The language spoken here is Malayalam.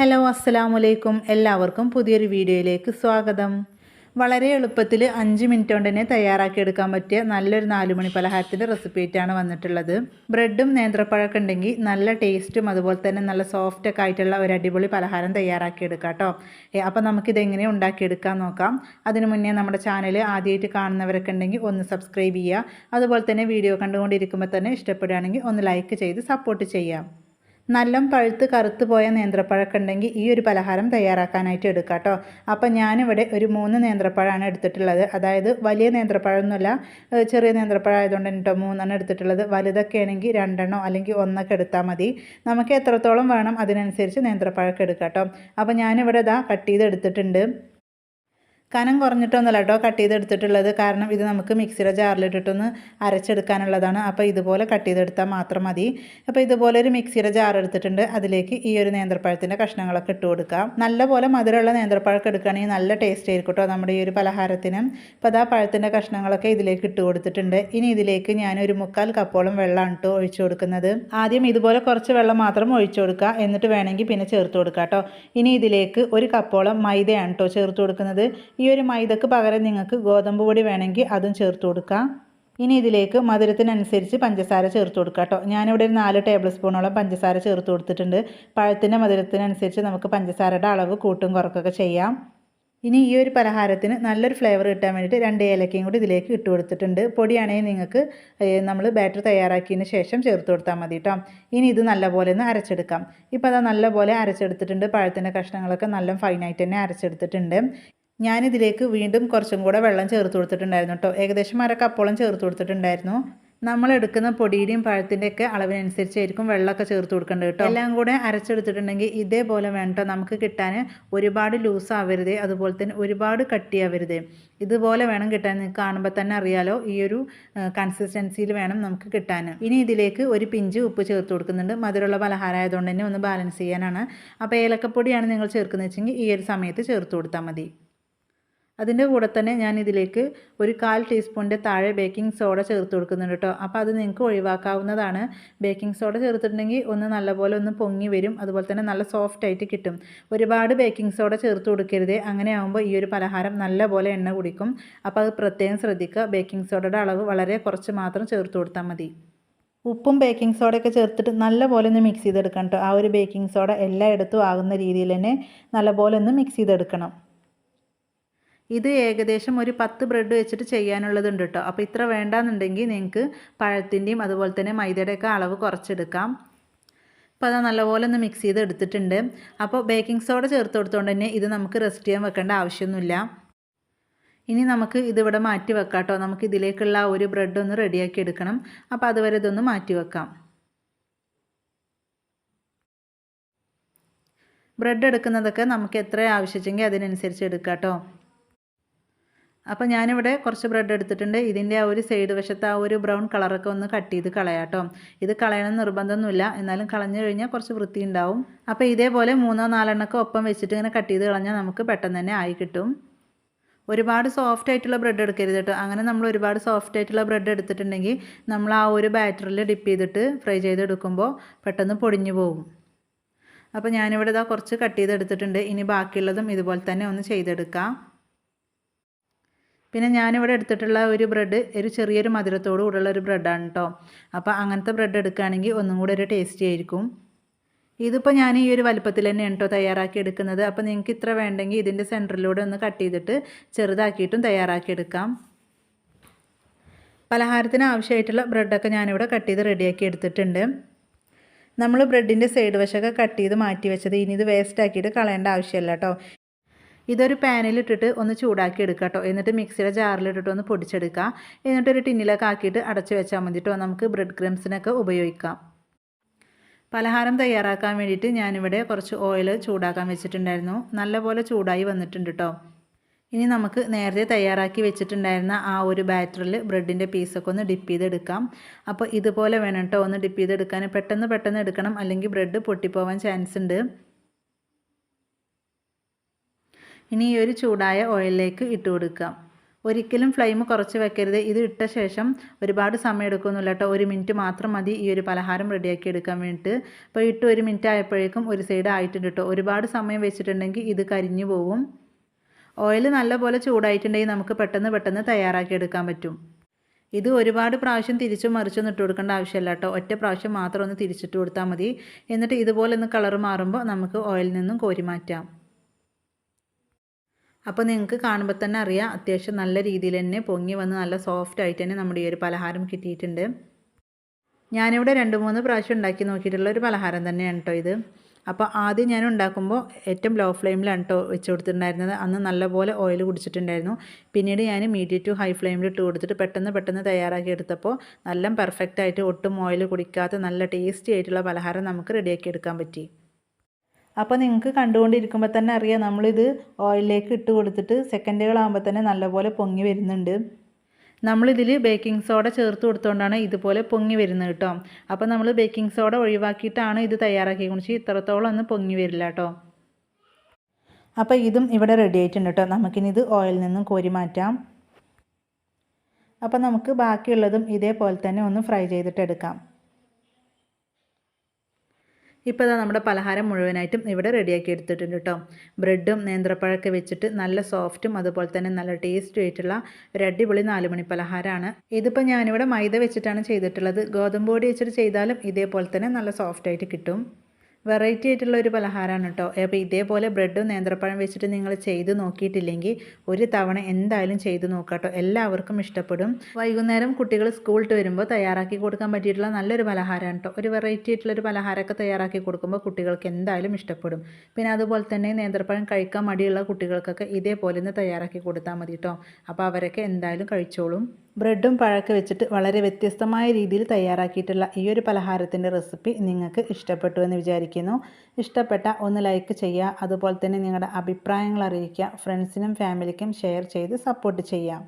ഹലോ അസ്സലാമു അലൈക്കും എല്ലാവർക്കും പുതിയൊരു വീഡിയോയിലേക്ക് സ്വാഗതം. വളരെ എളുപ്പത്തിൽ അഞ്ച് മിനിറ്റ് കൊണ്ട് തന്നെ തയ്യാറാക്കിയെടുക്കാൻ പറ്റിയ നല്ലൊരു നാലുമണി പലഹാരത്തിന്റെ റെസിപ്പിയായിട്ടാണ് വന്നിട്ടുള്ളത്. ബ്രെഡും നേന്ത്രപ്പഴമൊക്കെ ഉണ്ടെങ്കിൽ നല്ല ടേസ്റ്റും അതുപോലെ തന്നെ നല്ല സോഫ്റ്റൊക്കെ ആയിട്ടുള്ള ഒരു അടിപൊളി പലഹാരം തയ്യാറാക്കിയെടുക്കാം കേട്ടോ. അപ്പോൾ നമുക്കിതെങ്ങനെ ഉണ്ടാക്കിയെടുക്കാൻ നോക്കാം. അതിന് മുന്നേ നമ്മുടെ ചാനൽ ആദ്യമായിട്ട് കാണുന്നവരൊക്കെ ഉണ്ടെങ്കിൽ ഒന്ന് സബ്സ്ക്രൈബ് ചെയ്യുക. അതുപോലെ തന്നെ വീഡിയോ കണ്ടുകൊണ്ടിരിക്കുമ്പോൾ തന്നെ ഇഷ്ടപ്പെടുകയാണെങ്കിൽ ഒന്ന് ലൈക്ക് ചെയ്ത് സപ്പോർട്ട് ചെയ്യാം. നല്ല പഴുത്ത് കറുത്ത് പോയ നേന്ത്രപ്പഴക്കുണ്ടെങ്കിൽ ഈ ഒരു പലഹാരം തയ്യാറാക്കാനായിട്ട് എടുക്കാം കേട്ടോ. അപ്പം ഞാനിവിടെ ഒരു മൂന്ന് നേന്ത്രപ്പഴമാണ് എടുത്തിട്ടുള്ളത്. അതായത് വലിയ നേന്ത്രപ്പഴമൊന്നുമല്ല ചെറിയ നേന്ത്രപ്പഴം ആയതുകൊണ്ട് കേട്ടോ മൂന്നെണ്ണം എടുത്തിട്ടുള്ളത്. വലുതൊക്കെ ആണെങ്കിൽ രണ്ടെണ്ണോ അല്ലെങ്കിൽ ഒന്നൊക്കെ എടുത്താൽ മതി. നമുക്ക് എത്രത്തോളം വേണം അതിനനുസരിച്ച് നേന്ത്രപ്പഴമൊക്കെ എടുക്കാം കേട്ടോ. അപ്പോൾ ഞാനിവിടെ ഇതാ കട്ട് ചെയ്ത് എടുത്തിട്ടുണ്ട് കനം കുറഞ്ഞിട്ടൊന്നുമല്ല കേട്ടോ കട്ട് ചെയ്തെടുത്തിട്ടുള്ളത്. കാരണം ഇത് നമുക്ക് മിക്സിയുടെ ജാറിലിട്ടിട്ടൊന്ന് അരച്ചെടുക്കാനുള്ളതാണ്. അപ്പോൾ ഇതുപോലെ കട്ട് ചെയ്തെടുത്താൽ മാത്രം മതി. അപ്പോൾ ഇതുപോലെ ഒരു മിക്സിയുടെ ജാർ എടുത്തിട്ടുണ്ട്. അതിലേക്ക് ഈ ഒരു നേന്ത്രപ്പഴത്തിന്റെ കഷ്ണങ്ങളൊക്കെ ഇട്ട് കൊടുക്കാം. നല്ലപോലെ മധുരമുള്ള നേന്ത്രപ്പഴം എടുക്കുകയാണെങ്കിൽ നല്ല ടേസ്റ്റ് ആയിരിക്കും കേട്ടോ നമ്മുടെ ഈ ഒരു പലഹാരത്തിന്. അപ്പോൾ അതാ പഴത്തിന്റെ കഷ്ണങ്ങളൊക്കെ ഇതിലേക്ക് ഇട്ട് കൊടുത്തിട്ടുണ്ട്. ഇനി ഇതിലേക്ക് ഞാൻ ഒരു മുക്കാൽ കപ്പോളം വെള്ളമാണ് കേട്ടോ ഒഴിച്ചു കൊടുക്കുന്നത്. ആദ്യം ഇതുപോലെ കുറച്ച് വെള്ളം മാത്രം ഒഴിച്ചു കൊടുക്കുക. എന്നിട്ട് വേണമെങ്കിൽ പിന്നെ ചേർത്ത് കൊടുക്കുക കേട്ടോ. ഇനി ഇതിലേക്ക് ഒരു കപ്പോളം മൈദയാണ് കേട്ടോ ചേർത്ത് കൊടുക്കുന്നത്. ഈ ഒരു മൈദക്ക് പകരം നിങ്ങൾക്ക് ഗോതമ്പ് പൊടി വേണമെങ്കിൽ അതും ചേർത്ത് കൊടുക്കാം. ഇനി ഇതിലേക്ക് മധുരത്തിനനുസരിച്ച് പഞ്ചസാര ചേർത്ത് കൊടുക്കുക കേട്ടോ ഞാനിവിടെ ഒരു നാല് ടേബിൾ സ്പൂണോളം പഞ്ചസാര ചേർത്ത് കൊടുത്തിട്ടുണ്ട്. പഴത്തിന്റെ മധുരത്തിനനുസരിച്ച് നമുക്ക് പഞ്ചസാരയുടെ അളവ് കൂട്ടും കുറക്കൊക്കെ ചെയ്യാം. ഇനി ഈ ഒരു പലഹാരത്തിന് നല്ലൊരു ഫ്ലേവർ കിട്ടാൻ വേണ്ടിയിട്ട് രണ്ട് ഏലക്കയും കൂടി ഇതിലേക്ക് ഇട്ട് കൊടുത്തിട്ടുണ്ട്. പൊടിയാണെങ്കിൽ നിങ്ങൾക്ക് നമ്മൾ ബാറ്റർ തയ്യാറാക്കിയതിന് ശേഷം ചേർത്ത് കൊടുത്താൽ മതി കേട്ടോ ഇനി ഇത് നല്ലപോലെ ഒന്ന് അരച്ചെടുക്കാം. ഇപ്പോൾ അത് നല്ലപോലെ അരച്ചെടുത്തിട്ടുണ്ട്. പഴത്തിന്റെ കഷ്ണങ്ങളൊക്കെ നല്ല ഫൈനായിട്ട് തന്നെ അരച്ചെടുത്തിട്ടുണ്ട്. ഞാനിതിലേക്ക് വീണ്ടും കുറച്ചും കൂടെ വെള്ളം ചേർത്ത് കൊടുത്തിട്ടുണ്ടായിരുന്നു കേട്ടോ ഏകദേശം അര കപ്പോളം ചേർത്ത് കൊടുത്തിട്ടുണ്ടായിരുന്നു. നമ്മൾ എടുക്കുന്ന പൊടിയുടെയും പഴത്തിന്റെയൊക്കെ അളവിനനുസരിച്ചായിരിക്കും വെള്ളമൊക്കെ ചേർത്ത് കൊടുക്കേണ്ടത് കേട്ടോ എല്ലാം കൂടെ അരച്ചെടുത്തിട്ടുണ്ടെങ്കിൽ ഇതേപോലെ വേണം കേട്ടോ നമുക്ക് കിട്ടാൻ. ഒരുപാട് ലൂസ് ആവരുത് അതുപോലെ തന്നെ ഒരുപാട് കട്ടിയാവരുത്. ഇതുപോലെ വേണം കിട്ടാൻ. നിങ്ങൾക്ക് കാണുമ്പോൾ തന്നെ അറിയാലോ ഈ ഒരു കൺസിസ്റ്റൻസിയിൽ വേണം നമുക്ക് കിട്ടാൻ. ഇനി ഇതിലേക്ക് ഒരു പിഞ്ച് ഉപ്പ് ചേർത്ത് കൊടുക്കുന്നുണ്ട്. മധുരമുള്ള പലഹാരം ആയതുകൊണ്ട് തന്നെ ഒന്ന് ബാലൻസ് ചെയ്യാനാണ്. അപ്പോൾ ഏലക്കപ്പൊടിയാണ് നിങ്ങൾ ചേർക്കുന്നത് വെച്ചെങ്കിൽ ഈ ഒരു സമയത്ത് ചേർത്ത് കൊടുത്താൽ മതി. അതിന്റെ കൂടെ തന്നെ ഞാൻ ഇതിലേക്ക് ഒരു കാൽ ടീസ്പൂണിന്റെ താഴെ ബേക്കിംഗ് സോഡ ചേർത്ത് കൊടുക്കുന്നുണ്ട് കേട്ടോ. അപ്പോൾ അത് നിങ്ങൾക്ക് ഒഴിവാക്കാവുന്നതാണ്. ബേക്കിംഗ് സോഡ ചേർത്തിട്ടുണ്ടെങ്കിൽ ഒന്ന് നല്ലപോലെ ഒന്ന് പൊങ്ങി വരും. അതുപോലെ തന്നെ നല്ല സോഫ്റ്റ് ആയിട്ട് കിട്ടും. ഒരുപാട് ബേക്കിംഗ് സോഡ ചേർത്ത് കൊടുക്കരുത്. അങ്ങനെ ആകുമ്പോൾ ഈ ഒരു പലഹാരം നല്ലപോലെ എണ്ണ കുടിക്കും. അപ്പോൾ അത് പ്രത്യേകം ശ്രദ്ധിക്കുക. ബേക്കിംഗ് സോഡയുടെ അളവ് വളരെ കുറച്ച് മാത്രം ചേർത്ത് കൊടുത്താൽ മതി. ഉപ്പും ബേക്കിംഗ് സോഡയൊക്കെ ചേർത്തിട്ട് നല്ലപോലെ ഒന്ന് മിക്സ് ചെയ്തെടുക്കണം കേട്ടോ. ആ ഒരു ബേക്കിംഗ് സോഡ എല്ലായിടത്തും ആകുന്ന രീതിയിൽ തന്നെ നല്ലപോലെ ഒന്ന് മിക്സ് ചെയ്തെടുക്കണം. ഇത് ഏകദേശം ഒരു പത്ത് ബ്രെഡ് വെച്ചിട്ട് ചെയ്യാനുള്ളതുണ്ട് കേട്ടോ അപ്പോൾ ഇത്ര വേണ്ടാന്നുണ്ടെങ്കിൽ നിങ്ങൾക്ക് പഴത്തിന്റെയും അതുപോലെ തന്നെ മൈദയുടെയൊക്കെ അളവ് കുറച്ചെടുക്കാം. അപ്പോൾ അത് നല്ലപോലെ ഒന്ന് മിക്സ് ചെയ്ത് എടുത്തിട്ടുണ്ട്. അപ്പോൾ ബേക്കിംഗ് സോഡ ചേർത്ത് കൊടുത്തുകൊണ്ട് തന്നെ ഇത് നമുക്ക് റെസ്റ്റ് ചെയ്യാൻ വെക്കേണ്ട ആവശ്യമൊന്നുമില്ല. ഇനി നമുക്ക് ഇതിവിടെ മാറ്റി വെക്കാം കേട്ടോ നമുക്ക് ഇതിലേക്കുള്ള ഒരു ബ്രെഡ് ഒന്ന് റെഡിയാക്കി എടുക്കണം. അപ്പോൾ അതുവരെ ഇതൊന്ന് മാറ്റി വെക്കാം. ബ്രെഡ് എടുക്കുന്നതൊക്കെ നമുക്ക് എത്ര ആവശ്യമെങ്കിൽ അതിനനുസരിച്ച് എടുക്കാം കേട്ടോ അപ്പോൾ ഞാനിവിടെ കുറച്ച് ബ്രെഡ് എടുത്തിട്ടുണ്ട്. ഇതിന്റെ ആ ഒരു സൈഡ് വശത്ത് ആ ഒരു ബ്രൗൺ കളറൊക്കെ ഒന്ന് കട്ട് ചെയ്ത് കളയാട്ടോ ഇത് കളയണം നിർബന്ധമൊന്നുമില്ല. എന്നാലും കളഞ്ഞു കഴിഞ്ഞാൽ കുറച്ച് വൃത്തി ഉണ്ടാവും. അപ്പോൾ ഇതേപോലെ മൂന്നോ നാലെണ്ണൊക്കെ ഒപ്പം വെച്ചിട്ട് ഇങ്ങനെ കട്ട് ചെയ്ത് കളഞ്ഞാൽ നമുക്ക് പെട്ടെന്ന് തന്നെ ആയി കിട്ടും. ഒരുപാട് സോഫ്റ്റ് ആയിട്ടുള്ള ബ്രെഡ് എടുക്കരുത് കേട്ടോ അങ്ങനെ നമ്മൾ ഒരുപാട് സോഫ്റ്റ് ആയിട്ടുള്ള ബ്രെഡ് എടുത്തിട്ടുണ്ടെങ്കിൽ നമ്മൾ ആ ഒരു ബാറ്ററിൽ ഡിപ്പ് ചെയ്തിട്ട് ഫ്രൈ ചെയ്തെടുക്കുമ്പോൾ പെട്ടെന്ന് പൊടിഞ്ഞു പോകും. അപ്പോൾ ഞാനിവിടെ ഇതാ കുറച്ച് കട്ട് ചെയ്തെടുത്തിട്ടുണ്ട് ഇനി ബാക്കിയുള്ളതും ഇതുപോലെ തന്നെ ഒന്ന് ചെയ്തെടുക്കാം. പിന്നെ ഞാനിവിടെ എടുത്തിട്ടുള്ള ഒരു ബ്രെഡ് ഒരു ചെറിയൊരു മധുരത്തോടു കൂടെയുള്ള ഒരു ബ്രെഡാണ് കേട്ടോ അപ്പോൾ അങ്ങനത്തെ ബ്രെഡ് എടുക്കുകയാണെങ്കിൽ ഒന്നും കൂടെ ഒരു ടേസ്റ്റി ആയിരിക്കും. ഇതിപ്പോൾ ഞാൻ ഈ ഒരു വലുപ്പത്തിൽ തന്നെ കേട്ടോ തയ്യാറാക്കി എടുക്കുന്നത്. അപ്പോൾ നിങ്ങൾക്ക് ഇത്ര വേണ്ടെങ്കിൽ ഇതിന്റെ സെന്ററിലൂടെ ഒന്ന് കട്ട് ചെയ്തിട്ട് ചെറുതാക്കിയിട്ടും തയ്യാറാക്കി എടുക്കാം. പലഹാരത്തിന് ആവശ്യമായിട്ടുള്ള ബ്രെഡൊക്കെ ഞാനിവിടെ കട്ട് ചെയ്ത് റെഡിയാക്കി എടുത്തിട്ടുണ്ട്. നമ്മൾ ബ്രെഡിന്റെ സൈഡ് വശമൊക്കെ കട്ട് ചെയ്ത് മാറ്റി വെച്ചത് ഇനി ഇത് വേസ്റ്റ് ആക്കിയിട്ട് കളയേണ്ട ആവശ്യമില്ല കേട്ടോ ഇതൊരു പാനിലിട്ടിട്ട് ഒന്ന് ചൂടാക്കി എടുക്കുക കേട്ടോ. എന്നിട്ട് മിക്സിയുടെ ജാറിലിട്ടിട്ട് ഒന്ന് പൊടിച്ചെടുക്കുക. എന്നിട്ട് ഒരു ടിന്നിലൊക്കെ ആക്കിയിട്ട് അടച്ചു വെച്ചാൽ മതി കേട്ടോ. നമുക്ക് ബ്രെഡ് ക്രംസിനൊക്കെ ഉപയോഗിക്കാം. പലഹാരം തയ്യാറാക്കാൻ വേണ്ടിയിട്ട് ഞാനിവിടെ കുറച്ച് ഓയിൽ ചൂടാക്കാൻ വെച്ചിട്ടുണ്ടായിരുന്നു. നല്ലപോലെ ചൂടായി വന്നിട്ടുണ്ട് കേട്ടോ. ഇനി നമുക്ക് നേരത്തെ തയ്യാറാക്കി വെച്ചിട്ടുണ്ടായിരുന്ന ആ ഒരു ബാറ്ററിൽ ബ്രെഡിന്റെ പീസൊക്കെ ഒന്ന് ഡിപ്പ് ചെയ്തെടുക്കാം. അപ്പോൾ ഇതുപോലെ വേണം കേട്ടോ. ഒന്ന് ഡിപ്പ് ചെയ്തെടുക്കാൻ. പെട്ടെന്ന് പെട്ടെന്ന് എടുക്കണം. അല്ലെങ്കിൽ ബ്രെഡ് പൊട്ടിപ്പോവാൻ ചാൻസ് ഉണ്ട്. ഇനി ഈ ഒരു ചൂടായ ഓയിലിലേക്ക് ഇട്ട് കൊടുക്കാം ഒരിക്കലും ഫ്ലെയിം കുറച്ച് വെക്കരുത്. ഇത് ഇട്ട ശേഷം ഒരുപാട് സമയം എടുക്കുന്നില്ല കേട്ടോ ഒരു മിനിറ്റ് മാത്രം മതി ഈ ഒരു പലഹാരം റെഡിയാക്കി എടുക്കാൻ വേണ്ടിയിട്ട്. അപ്പോൾ ഇട്ട് ഒരു മിനിറ്റ് ആയപ്പോഴേക്കും ഒരു സൈഡ് ആയിട്ടുണ്ട് കേട്ടോ ഒരുപാട് സമയം വെച്ചിട്ടുണ്ടെങ്കിൽ ഇത് കരിഞ്ഞു പോവും. ഓയിൽ നല്ലപോലെ ചൂടായിട്ടുണ്ടെങ്കിൽ നമുക്ക് പെട്ടെന്ന് പെട്ടെന്ന് തയ്യാറാക്കി എടുക്കാൻ പറ്റും. ഇത് ഒരുപാട് പ്രാവശ്യം തിരിച്ചു മറിച്ചും ഇട്ട് കൊടുക്കേണ്ട ആവശ്യമില്ല കേട്ടോ ഒറ്റ പ്രാവശ്യം മാത്രം ഒന്ന് തിരിച്ചിട്ട് കൊടുത്താൽ മതി. എന്നിട്ട് ഇതുപോലെ ഒന്ന് കളർ മാറുമ്പോൾ നമുക്ക് ഓയിലിൽ നിന്നും കോരി മാറ്റാം. അപ്പോൾ നിങ്ങൾക്ക് കാണുമ്പോൾ തന്നെ അറിയാം അത്യാവശ്യം നല്ല രീതിയിൽ തന്നെ പൊങ്ങി വന്ന് നല്ല സോഫ്റ്റ് ആയിട്ട് തന്നെ നമ്മുടെ ഈ ഒരു പലഹാരം കിട്ടിയിട്ടുണ്ട്. ഞാനിവിടെ രണ്ട് മൂന്ന് പ്രാവശ്യം ഉണ്ടാക്കി നോക്കിയിട്ടുള്ള ഒരു പലഹാരം തന്നെയാണ് കേട്ടോ ഇത്. അപ്പോൾ ആദ്യം ഞാൻ ഉണ്ടാക്കുമ്പോൾ ഏറ്റവും ലോ ഫ്ലെയിമിലാണ് കേട്ടോ വെച്ച് കൊടുത്തിട്ടുണ്ടായിരുന്നത്. അന്ന് നല്ലപോലെ ഓയിൽ കുടിച്ചിട്ടുണ്ടായിരുന്നു. പിന്നീട് ഞാൻ മീഡിയം ടു ഹൈ ഫ്ലെയിമിൽ ഇട്ട് കൊടുത്തിട്ട് പെട്ടെന്ന് പെട്ടെന്ന് തയ്യാറാക്കി എടുത്തപ്പോൾ നല്ല പെർഫെക്റ്റ് ആയിട്ട് ഒട്ടും ഓയിൽ കുടിക്കാത്ത നല്ല ടേസ്റ്റി ആയിട്ടുള്ള പലഹാരം നമുക്ക് റെഡിയാക്കി എടുക്കാൻ പറ്റി. അപ്പോൾ നിങ്ങൾക്ക് കണ്ടുകൊണ്ടിരിക്കുമ്പോൾ തന്നെ അറിയാം നമ്മളിത് ഓയിലിലേക്ക് ഇട്ട് കൊടുത്തിട്ട് സെക്കൻഡുകളാകുമ്പോൾ തന്നെ നല്ലപോലെ പൊങ്ങി വരുന്നുണ്ട്. നമ്മളിതിൽ ബേക്കിംഗ് സോഡ ചേർത്ത് കൊടുത്തുകൊണ്ടാണ് ഇതുപോലെ പൊങ്ങി വരുന്നത് കേട്ടോ. അപ്പോൾ നമ്മൾ ബേക്കിംഗ് സോഡ ഒഴിവാക്കിയിട്ടാണ് ഇത് തയ്യാറാക്കി കുറിച്ച് ഇത്രത്തോളം ഒന്ന് പൊങ്ങി വരില്ല കേട്ടോ. അപ്പോൾ ഇതും ഇവിടെ റെഡി ആയിട്ടുണ്ട് കേട്ടോ. നമുക്കിനി ഇത് ഓയിലിൽ നിന്നും കോരി മാറ്റാം. അപ്പോൾ നമുക്ക് ബാക്കിയുള്ളതും ഇതേപോലെ തന്നെ ഒന്ന് ഫ്രൈ ചെയ്തിട്ട് എടുക്കാം. ഇപ്പോൾ ഇതാ നമ്മുടെ പലഹാരം മുഴുവനായിട്ടും ഇവിടെ റെഡിയാക്കി എടുത്തിട്ടുണ്ട് കേട്ടോ ബ്രെഡും നേന്ത്രപ്പഴമൊക്കെ വെച്ചിട്ട് നല്ല സോഫ്റ്റും അതുപോലെ തന്നെ നല്ല ടേസ്റ്റും ആയിട്ടുള്ള ഒരു അടിപൊളി നാലുമണി പലഹാരമാണ് ഇതിപ്പോൾ ഞാനിവിടെ മൈദ വെച്ചിട്ടാണ് ചെയ്തിട്ടുള്ളത്. ഗോതമ്പ് പൊടി വെച്ചിട്ട് ചെയ്താലും ഇതേപോലെ തന്നെ നല്ല സോഫ്റ്റായിട്ട് കിട്ടും. വെറൈറ്റി ആയിട്ടുള്ള ഒരു പലഹാരമാണ് കേട്ടോ അപ്പോൾ ഇതേപോലെ ബ്രെഡും നേന്ത്രപ്പഴം വെച്ചിട്ട് നിങ്ങൾ ചെയ്ത് നോക്കിയിട്ടില്ലെങ്കിൽ ഒരു തവണ എന്തായാലും ചെയ്ത് നോക്കാട്ടോ എല്ലാവർക്കും ഇഷ്ടപ്പെടും. വൈകുന്നേരം കുട്ടികൾ സ്കൂളിട്ട് വരുമ്പോൾ തയ്യാറാക്കി കൊടുക്കാൻ പറ്റിയിട്ടുള്ള നല്ലൊരു പലഹാരമാണ് കേട്ടോ ഒരു വെറൈറ്റി ആയിട്ടുള്ള ഒരു പലഹാരമൊക്കെ തയ്യാറാക്കി കൊടുക്കുമ്പോൾ കുട്ടികൾക്ക് എന്തായാലും ഇഷ്ടപ്പെടും. പിന്നെ അതുപോലെ തന്നെ നേന്ത്രപ്പഴം കഴിക്കാൻ മടിയുള്ള കുട്ടികൾക്കൊക്കെ ഇതേപോലെ ഒന്ന് തയ്യാറാക്കി കൊടുത്താൽ മതി കേട്ടോ അപ്പോൾ അവരൊക്കെ എന്തായാലും കഴിച്ചോളും. ബ്രെഡും പഴമൊക്കെ വെച്ചിട്ട് വളരെ വ്യത്യസ്തമായ രീതിയിൽ തയ്യാറാക്കിയിട്ടുള്ള ഈ ഒരു പലഹാരത്തിന്റെ റെസിപ്പി നിങ്ങൾക്ക് ഇഷ്ടപ്പെട്ടു എന്ന് വിചാരിക്കുന്നു. ഇഷ്ടപ്പെട്ട ഒന്ന് ലൈക്ക് ചെയ്യുക അതുപോലെ തന്നെ നിങ്ങളുടെ അഭിപ്രായങ്ങൾ അറിയിക്കുക ഫ്രണ്ട്സിനും ഫാമിലിക്കും ഷെയർ ചെയ്ത് സപ്പോർട്ട് ചെയ്യാം